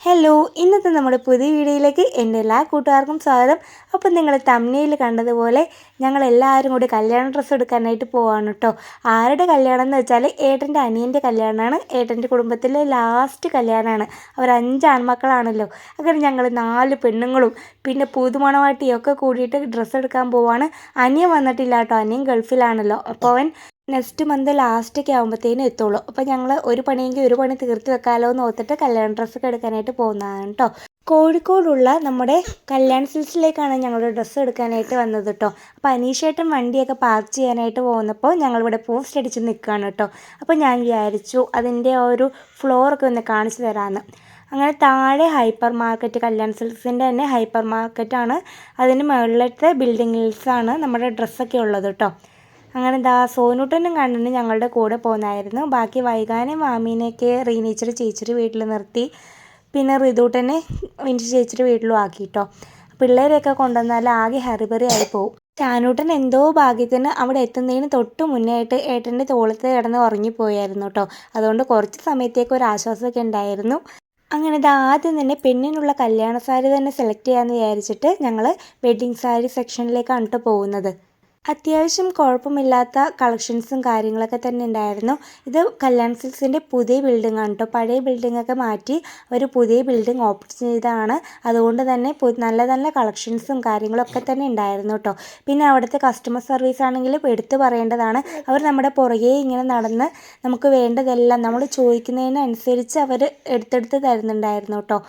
Hello ഇന്നത്തെ നമ്മുടെ പുതിയ വീഡിയോയിലേക്ക് എന്റെ എല്ലാ കൂട്ടുകാർക്കും സ്വാഗതം. അപ്പം നിങ്ങൾ തമ്മിയിൽ കണ്ടതുപോലെ ഞങ്ങൾ എല്ലാവരും കൂടി കല്യാണ ഡ്രസ്സ് എടുക്കാനായിട്ട് പോവാണ് കേട്ടോ ആരുടെ കല്യാണം എന്ന് വെച്ചാൽ ഏട്ടന്റെ അനിയന്റെ കല്യാണമാണ്. ഏട്ടന്റെ കുടുംബത്തിലെ ലാസ്റ്റ് കല്യാണമാണ്. അവർ അഞ്ച് ആൺമക്കളാണല്ലോ. അങ്ങനെ ഞങ്ങൾ നാല് പെണ്ണുങ്ങളും പിന്നെ പുതുമണവാട്ടിയൊക്കെ കൂടിയിട്ട് ഡ്രസ്സ് എടുക്കാൻ പോവാണ്. അനിയൻ വന്നിട്ടില്ല കേട്ടോ അനിയൻ ഗൾഫിലാണല്ലോ. അപ്പോൾ അവൻ നെക്സ്റ്റ് മന്ത് ലാസ്റ്റൊക്കെ ആകുമ്പോഴത്തേനും എത്തുള്ളൂ. അപ്പോൾ ഞങ്ങൾ ഒരു പണിയെങ്കിൽ ഒരു പണി തീർത്ത് വെക്കാമല്ലോ എന്ന് ഓർത്തിട്ട് കല്യാണ ഡ്രസ്സൊക്കെ എടുക്കാനായിട്ട് പോകുന്നതാണ് കേട്ടോ കോഴിക്കോടുള്ള നമ്മുടെ കല്യാൺ സിൽസിലേക്കാണ് ഞങ്ങൾ ഡ്രസ്സ് എടുക്കാനായിട്ട് വന്നത് കേട്ടോ അപ്പോൾ അനീഷേട്ടൻ വണ്ടിയൊക്കെ പാർക്ക് ചെയ്യാനായിട്ട് പോകുന്നപ്പോൾ ഞങ്ങളിവിടെ പോസ്റ്റ് അടിച്ച് നിൽക്കുകയാണ് കേട്ടോ അപ്പോൾ ഞാൻ വിചാരിച്ചു അതിന്റെ ആ ഒരു ഫ്ലോറൊക്കെ ഒന്ന് കാണിച്ചു തരാമെന്ന് അങ്ങനെ താഴെ ഹൈപ്പർ മാർക്കറ്റ് കല്യാൺ സിൽക്സിന്റെ തന്നെ ഹൈപ്പർ മാർക്കറ്റാണ്. അതിന് മുകളിലത്തെ ബിൽഡിങ്ങിൽസാണ് നമ്മുടെ ഡ്രസ്സൊക്കെ ഉള്ളത് കേട്ടോ അങ്ങനെ ദാ സോനൂട്ടനും കണ്ണനും ഞങ്ങളുടെ കൂടെ പോകുന്നായിരുന്നു ബാക്കി വൈകാനും മാമീനെയൊക്കെ റീനീച്ചർ ചേച്ചിയുടെ വീട്ടിൽ നിർത്തി. പിന്നെ റിതൂട്ടനെ വിന്റി ചേച്ചിയുടെ വീട്ടിലും ആക്കി കേട്ടോ പിള്ളേരെയൊക്കെ കൊണ്ടുവന്നാൽ ആകെ ഹറിബറി ആയി പോകും ചാനൂട്ടൻ എന്തോ ഭാഗ്യത്തിന് അവിടെ എത്തുന്നതിന് തൊട്ട് മുന്നേ ആയിട്ട് ഏട്ടന്റെ തോളത്ത് കിടന്ന് ഉറങ്ങിപ്പോയായിരുന്നു കേട്ടോ അതുകൊണ്ട് കുറച്ച് സമയത്തേക്ക് ഒരു ആശ്വാസമൊക്കെ ഉണ്ടായിരുന്നു. അങ്ങനെ ഇത് ആദ്യം തന്നെ പെണ്ണിനുള്ള കല്യാണ സാരി തന്നെ സെലക്ട് ചെയ്യാമെന്ന് വിചാരിച്ചിട്ട് ഞങ്ങൾ വെഡ്ഡിങ് സാരി സെക്ഷനിലേക്കാണ് കേട്ടോ പോകുന്നത്. അത്യാവശ്യം കുഴപ്പമില്ലാത്ത കളക്ഷൻസും കാര്യങ്ങളൊക്കെ തന്നെ ഉണ്ടായിരുന്നു. ഇത് കല്യാൺ സിൽക്സിന്റെ പുതിയ ബിൽഡിംഗ് ആണ് കേട്ടോ പഴയ ബിൽഡിങ്ങൊക്കെ മാറ്റി ഒരു പുതിയ ബിൽഡിംഗ് ഓപ്പൺ ചെയ്തതാണ്. അതുകൊണ്ട് തന്നെ നല്ല നല്ല കളക്ഷൻസും കാര്യങ്ങളൊക്കെ തന്നെ ഉണ്ടായിരുന്നു കേട്ടോ പിന്നെ അവിടുത്തെ കസ്റ്റമർ സർവീസ് ആണെങ്കിലും എടുത്തു പറയേണ്ടതാണ്. അവർ നമ്മുടെ പുറകെ ഇങ്ങനെ നടന്ന് നമുക്ക് വേണ്ടതെല്ലാം നമ്മൾ ചോദിക്കുന്നതിനനുസരിച്ച് അവർ എടുത്തെടുത്ത് തരുന്നുണ്ടായിരുന്നു കേട്ടോ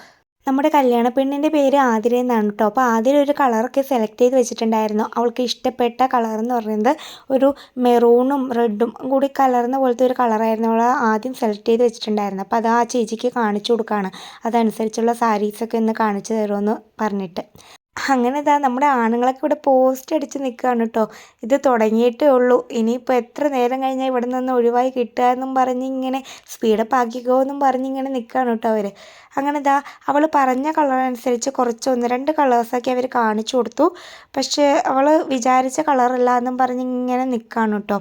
നമ്മുടെ കല്യാണ പെണ്ണിന്റെ പേര് ആതിര എന്നാണ് കേട്ടോ. അപ്പോൾ ആതിര ഒരു കളറൊക്കെ സെലക്ട് ചെയ്ത് വെച്ചിട്ടുണ്ടായിരുന്നു. അവൾക്ക് ഇഷ്ടപ്പെട്ട കളർ എന്ന് പറയുന്നത് ഒരു മെറൂണും റെഡും കൂടി കലർന്ന പോലത്തെ ഒരു കളറായിരുന്നു അവൾ ആദ്യം സെലക്ട് ചെയ്ത് വെച്ചിട്ടുണ്ടായിരുന്നു അപ്പോൾ അത് ആ ചേച്ചിക്ക് കാണിച്ചു കൊടുക്കുകയാണ് അതനുസരിച്ചുള്ള സാരീസൊക്കെ ഒന്ന് കാണിച്ചു തരുമെന്ന് പറഞ്ഞിട്ട്. അങ്ങനെ ഇതാ നമ്മുടെ ആണുങ്ങളൊക്കെ ഇവിടെ പോസ്റ്റ് അടിച്ച് നിൽക്കുകയാണ് കേട്ടോ ഇത് തുടങ്ങിയിട്ടേ ഉള്ളൂ. ഇനിയിപ്പോൾ എത്ര നേരം കഴിഞ്ഞാൽ ഇവിടെ നിന്ന് ഒഴിവായി കിട്ടുക എന്നും പറഞ്ഞ് ഇങ്ങനെ സ്പീഡപ്പ് ആക്കിക്കോ എന്നും പറഞ്ഞ് ഇങ്ങനെ നിൽക്കുകയാണ് കേട്ടോ അവർ അങ്ങനെ ഇതാ അവൾ പറഞ്ഞ കളർ അനുസരിച്ച് കുറച്ച് ഒന്ന് രണ്ട് കളേഴ്സൊക്കെ അവർ കാണിച്ചു കൊടുത്തു. പക്ഷേ അവൾ വിചാരിച്ച കളറല്ല എന്നും പറഞ്ഞ് ഇങ്ങനെ നിൽക്കുകയാണ് കേട്ടോ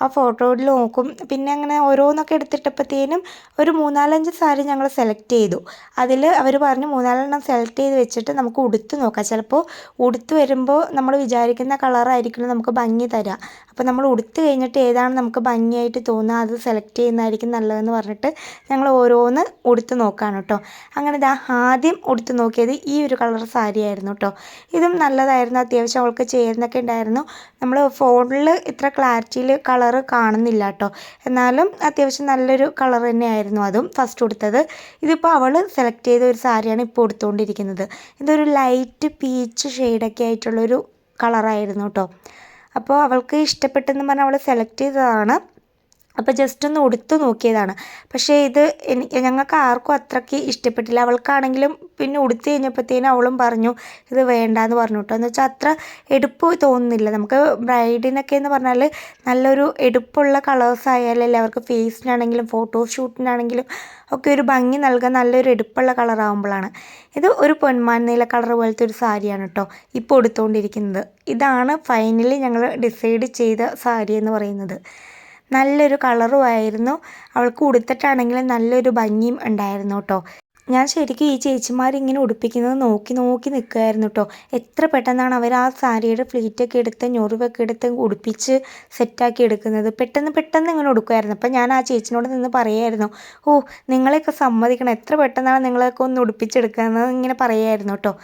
ആ ഫോട്ടോയിൽ നോക്കും. പിന്നെ അങ്ങനെ ഓരോന്നൊക്കെ എടുത്തിട്ടപ്പോഴത്തേനും ഒരു മൂന്നാലഞ്ച് സാരി ഞങ്ങൾ സെലക്ട് ചെയ്തു. അതിൽ അവർ പറഞ്ഞു മൂന്നാലെണ്ണം സെലക്ട് ചെയ്ത് വെച്ചിട്ട് നമുക്ക് ഉടുത്ത് നോക്കാം. ചിലപ്പോൾ ഉടുത്ത് വരുമ്പോൾ നമ്മൾ വിചാരിക്കുന്ന കളറായിരിക്കും നമുക്ക് ഭംഗി തരിക അപ്പോൾ നമ്മൾ ഉടുത്ത് കഴിഞ്ഞിട്ട് ഏതാണ് നമുക്ക് ഭംഗിയായിട്ട് തോന്നുക അത് സെലക്ട് ചെയ്യുന്നതായിരിക്കും നല്ലതെന്ന് പറഞ്ഞിട്ട് ഞങ്ങൾ ഓരോന്ന് ഉടുത്ത് നോക്കാണ് കേട്ടോ അങ്ങനെ ഇതാ ആദ്യം ഉടുത്ത് നോക്കിയത് ഈ ഒരു കളർ സാരി ആയിരുന്നു കേട്ടോ ഇതും നല്ലതായിരുന്നു. അത്യാവശ്യം അവൾക്ക് ചേരുന്നൊക്കെ ഉണ്ടായിരുന്നു. നമ്മൾ ഫോണിൽ ഇത്ര ക്ലാരിറ്റിയിൽ കളർ കളറ് കാണുന്നില്ല കേട്ടോ എന്നാലും അത്യാവശ്യം നല്ലൊരു കളർ തന്നെയായിരുന്നു അതും ഫസ്റ്റ് കൊടുത്തത് ഇതിപ്പോൾ അവൾ സെലക്ട് ചെയ്ത ഒരു സാരിയാണ് ഇപ്പോൾ കൊടുത്തുകൊണ്ടിരിക്കുന്നത് ഇതൊരു ലൈറ്റ് പീച്ച് ഷെയ്ഡൊക്കെ ആയിട്ടുള്ളൊരു കളറായിരുന്നു കേട്ടോ അപ്പോൾ അവൾക്ക് ഇഷ്ടപ്പെട്ടെന്ന് പറഞ്ഞാൽ അവൾ സെലക്ട് ചെയ്തതാണ്. അപ്പോൾ ജസ്റ്റ് ഒന്ന് ഉടുത്ത് നോക്കിയതാണ്. പക്ഷേ ഇത് എനിക്ക് ഞങ്ങൾക്ക് ആർക്കും അത്രയ്ക്ക് ഇഷ്ടപ്പെട്ടില്ല. അവൾക്കാണെങ്കിലും പിന്നെ ഉടുത്ത് കഴിഞ്ഞപ്പോഴത്തേനും അവളും പറഞ്ഞു ഇത് വേണ്ട എന്ന് പറഞ്ഞു കേട്ടോ എന്ന് വെച്ചാൽ അത്ര എടുപ്പ് തോന്നുന്നില്ല. നമുക്ക് ബ്രൈഡിനൊക്കെ എന്ന് പറഞ്ഞാൽ നല്ലൊരു എടുപ്പുള്ള കളേഴ്സ് ആയാലല്ലേ അവർക്ക് ഫേസിനാണെങ്കിലും ഫോട്ടോഷൂട്ടിനാണെങ്കിലും ഒക്കെ ഒരു ഭംഗി നൽകാൻ നല്ലൊരു എടുപ്പുള്ള കളറാകുമ്പോഴാണ് ഇത് ഒരു പൊന്മാൻ നീല കളർ പോലത്തെ ഒരു സാരിയാണ് കേട്ടോ ഇപ്പോൾ എടുത്തുകൊണ്ടിരിക്കുന്നത് ഇതാണ് ഫൈനലി ഞങ്ങൾ ഡിസൈഡ് ചെയ്ത സാരി എന്ന് പറയുന്നത്. നല്ലൊരു കളറുമായിരുന്നു. അവൾക്ക് ഉടുത്തിട്ടാണെങ്കിലും നല്ലൊരു ഭംഗിയും ഉണ്ടായിരുന്നു കേട്ടോ. ഞാൻ ശരിക്കും ഈ ചേച്ചിമാർ ഇങ്ങനെ ഉടുപ്പിക്കുന്നത് നോക്കി നോക്കി നിൽക്കുമായിരുന്നു കേട്ടോ. എത്ര പെട്ടെന്നാണ് അവർ ആ സാരിയുടെ ഫ്ലീറ്റൊക്കെ എടുത്ത് ഞൊറിവൊക്കെ എടുത്ത് ഉടുപ്പിച്ച് സെറ്റാക്കി എടുക്കുന്നത്. പെട്ടെന്ന് പെട്ടെന്ന് ഇങ്ങനെ ഉടുക്കുമായിരുന്നു അപ്പം ഞാൻ ആ ചേച്ചിനോട് നിന്ന് പറയായിരുന്നു ഓ നിങ്ങളെയൊക്കെ സമ്മതിക്കണം. എത്ര പെട്ടെന്നാണ് നിങ്ങളെയൊക്കെ ഒന്ന് ഉടുപ്പിച്ചെടുക്കുന്നത്? ഇങ്ങനെ പറയായിരുന്നു കേട്ടോ.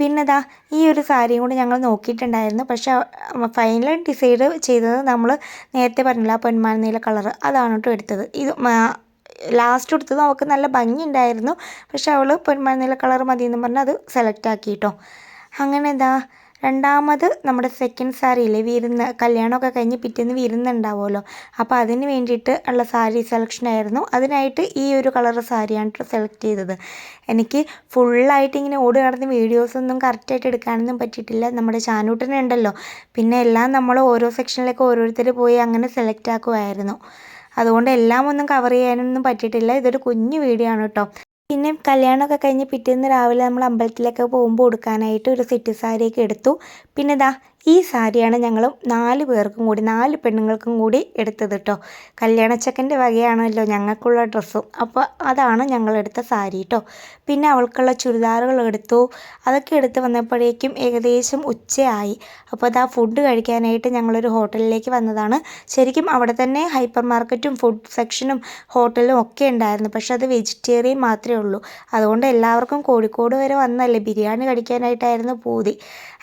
പിന്നെ ദാ ഈ ഒരു സാരിയും കൂടി ഞങ്ങൾ നോക്കിയിട്ടുണ്ടായിരുന്നു. പക്ഷേ ഫൈനൽ ഡിസൈഡ് ചെയ്തത് നമ്മൾ നേരത്തെ പറഞ്ഞില്ല ആ പൊന്മാൻ നീല കളർ അതാണ് കേട്ടോ എടുത്തത്. ഇത് ലാസ്റ്റ് കൊടുത്തത് അവൾക്ക് നല്ല ഭംഗി ഉണ്ടായിരുന്നു പക്ഷെ അവൾ പൊന്മാൻ നീല കളർ മതി എന്ന് പറഞ്ഞ് അത് സെലക്ട് ആക്കി കേട്ടോ അങ്ങനെ എന്താ രണ്ടാമത് നമ്മുടെ സെക്കൻഡ് സാരിയില്ലേ വിരുന്ന് കല്യാണമൊക്കെ കഴിഞ്ഞ് പിറ്റേന്ന് വിരുന്നുണ്ടാവുമല്ലോ. അപ്പോൾ അതിന് വേണ്ടിയിട്ട് ഉള്ള സാരി സെലക്ഷൻ ആയിരുന്നു. അതിനായിട്ട് ഈ ഒരു കളർ സാരിയാണ് സെലക്ട് ചെയ്തത്. എനിക്ക് ഫുള്ളായിട്ട് ഇങ്ങനെ ഓടി നടന്ന് വീഡിയോസൊന്നും കറക്റ്റായിട്ട് എടുക്കാനൊന്നും പറ്റിയിട്ടില്ല. നമ്മുടെ ചാനൂട്ടനുണ്ടല്ലോ പിന്നെ എല്ലാം നമ്മൾ ഓരോ സെക്ഷനിലേക്ക് ഓരോരുത്തർ പോയി അങ്ങനെ സെലക്ട് ആക്കുമായിരുന്നു അതുകൊണ്ട് എല്ലാം ഒന്നും കവർ ചെയ്യാനൊന്നും പറ്റിയിട്ടില്ല. ഇതൊരു കുഞ്ഞു വീഡിയോ ആണ് കേട്ടോ പിന്നെ കല്യാണമൊക്കെ കഴിഞ്ഞ് പിറ്റേന്ന് രാവിലെ നമ്മൾ അമ്പലത്തിലൊക്കെ പോകുമ്പോൾ കൊടുക്കാനായിട്ട് ഒരു സെറ്റ് സാരിയൊക്കെ എടുത്തു. പിന്നെ ദാ ഈ സാരിയാണ് ഞങ്ങൾ നാല് പേർക്കും കൂടി നാല് പെണ്ണുങ്ങൾക്കും കൂടി എടുത്തത് കേട്ടോ കല്യാണച്ചക്കന്റെ വകയാണല്ലോ ഞങ്ങൾക്കുള്ള ഡ്രസ്സും. അപ്പോൾ അതാണ് ഞങ്ങളെടുത്ത സാരി കേട്ടോ പിന്നെ അവൾക്കുള്ള ചുരിദാറുകൾ എടുത്തു. അതൊക്കെ എടുത്ത് വന്നപ്പോഴേക്കും ഏകദേശം ഉച്ചയായി. അപ്പോൾ അതാ ഫുഡ് കഴിക്കാനായിട്ട് ഞങ്ങളൊരു ഹോട്ടലിലേക്ക് വന്നതാണ്. ശരിക്കും അവിടെ തന്നെ ഹൈപ്പർ മാർക്കറ്റും ഫുഡ് സെക്ഷനും ഹോട്ടലും ഒക്കെ ഉണ്ടായിരുന്നു. പക്ഷെ അത് വെജിറ്റേറിയൻ മാത്രമേ ഉള്ളൂ. അതുകൊണ്ട് എല്ലാവർക്കും കോഴിക്കോട് വരെ വന്നല്ലേ. ബിരിയാണി കഴിക്കാനായിട്ടായിരുന്നു പൂതി.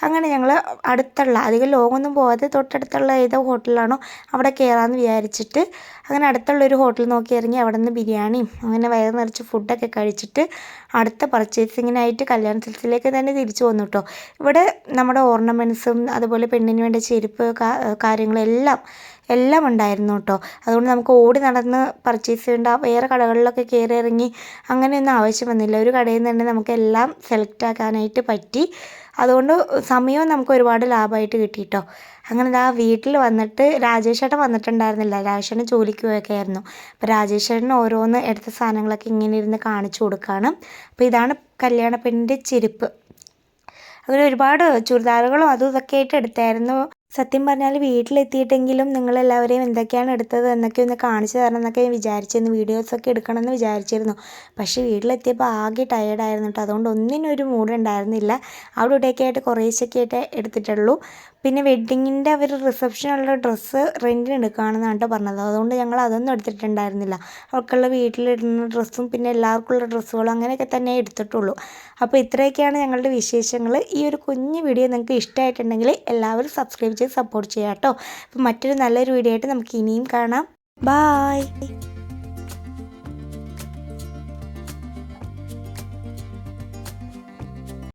അങ്ങനെ ഞങ്ങൾ അടുത്തുള്ള അധികം ലോങ്ങൊന്നും പോകാതെ തൊട്ടടുത്തുള്ള ഏതോ ഹോട്ടലിലാണോ അവിടെ കയറാമെന്ന് വിചാരിച്ചിട്ട് അങ്ങനെ അടുത്തുള്ള ഒരു ഹോട്ടൽ നോക്കി ഇറങ്ങി അവിടെ നിന്ന് ബിരിയാണിയും അങ്ങനെ വയറ് നിറച്ച് ഫുഡൊക്കെ കഴിച്ചിട്ട് അടുത്ത പർച്ചേസിങ്ങിനായിട്ട് കല്യാണ സ്ഥലത്തിലേക്ക് തന്നെ തിരിച്ചു വന്നു കേട്ടോ ഇവിടെ നമ്മുടെ ഓർണമെന്റ്സും അതുപോലെ പെണ്ണിന് വേണ്ട ചെരുപ്പ് കാര്യങ്ങളെല്ലാം എല്ലാം ഉണ്ടായിരുന്നു കേട്ടോ. അതുകൊണ്ട് നമുക്ക് ഓടി നടന്ന് പർച്ചേസ് ചെയ്യേണ്ട വേറെ കടകളിലൊക്കെ കയറി ഇറങ്ങി അങ്ങനെയൊന്നും ആവശ്യം വന്നില്ല. ഒരു കടയിൽ നിന്ന് തന്നെ നമുക്ക് എല്ലാം സെലക്ട് ആക്കാനായിട്ട് പറ്റി. അതുകൊണ്ട് സമയവും നമുക്ക് ഒരുപാട് ലാഭമായിട്ട് കിട്ടി കേട്ടോ. അങ്ങനെ ദാ വീട്ടിൽ വന്നിട്ട് രാജേഷ് ചേട്ടൻ വന്നിട്ടുണ്ടായിരുന്നില്ല. രാജേഷ് ചേട്ടൻ ജോലിക്ക് പോയൊക്കെ ആയിരുന്നു. അപ്പോൾ രാജേഷേട്ടൻ ഓരോന്ന് എടുത്ത സാധനങ്ങളൊക്കെ ഇങ്ങനെ ഇരുന്ന് കാണിച്ചു കൊടുക്കുകയാണ് അപ്പോൾ ഇതാണ് കല്യാണ പെണ്ണിന്റെ ചെരുപ്പ്. അങ്ങനെ ഒരുപാട് ചുരിദാറുകളും അതും ഇതൊക്കെ ആയിട്ട് എടുത്തായിരുന്നു. സത്യം പറഞ്ഞാൽ വീട്ടിലെത്തിയിട്ടെങ്കിലും നിങ്ങളെല്ലാവരെയും എന്തൊക്കെയാണ് എടുത്തത് എന്നൊക്കെ ഒന്ന് കാണിച്ചു തരണം എന്നൊക്കെ ഞാൻ വിചാരിച്ചിരുന്നു. വീഡിയോസൊക്കെ എടുക്കണമെന്ന് വിചാരിച്ചിരുന്നു. പക്ഷേ വീട്ടിലെത്തിയപ്പോൾ ആകെ ടയേർഡായിരുന്നു കേട്ടോ അതുകൊണ്ട് ഒന്നിനും ഒരു മൂഡ് ഉണ്ടായിരുന്നില്ല. അവിടെ ഇവിടെയൊക്കെ ആയിട്ട് കുറേശ്ശൊക്കെ ആയിട്ട് എടുത്തിട്ടുള്ളൂ. പിന്നെ വെഡ്ഡിങ്ങിന്റെ അവർ റിസപ്ഷനുള്ള ഡ്രസ്സ് റെന്റിന് എടുക്കുകയാണെന്നാണ് കേട്ടോ പറഞ്ഞത്. അതുകൊണ്ട് ഞങ്ങൾ അതൊന്നും എടുത്തിട്ടുണ്ടായിരുന്നില്ല. അവർക്കുള്ള വീട്ടിലിടുന്ന ഡ്രസ്സും പിന്നെ എല്ലാവർക്കുള്ള ഡ്രസ്സുകളും അങ്ങനെയൊക്കെ തന്നെ എടുത്തിട്ടുള്ളൂ. അപ്പോൾ ഇത്രയൊക്കെയാണ് ഞങ്ങളുടെ വിശേഷങ്ങൾ. ഈ ഒരു കുഞ്ഞു വീഡിയോ നിങ്ങൾക്ക് ഇഷ്ടമായിട്ടുണ്ടെങ്കിൽ എല്ലാവരും സബ്സ്ക്രൈബ് ചെയ്ത് സപ്പോർട്ട് ചെയ്യാം കേട്ടോ അപ്പോൾ മറ്റൊരു നല്ലൊരു വീഡിയോ ആയിട്ട് നമുക്ക് ഇനിയും കാണാം. ബായ്.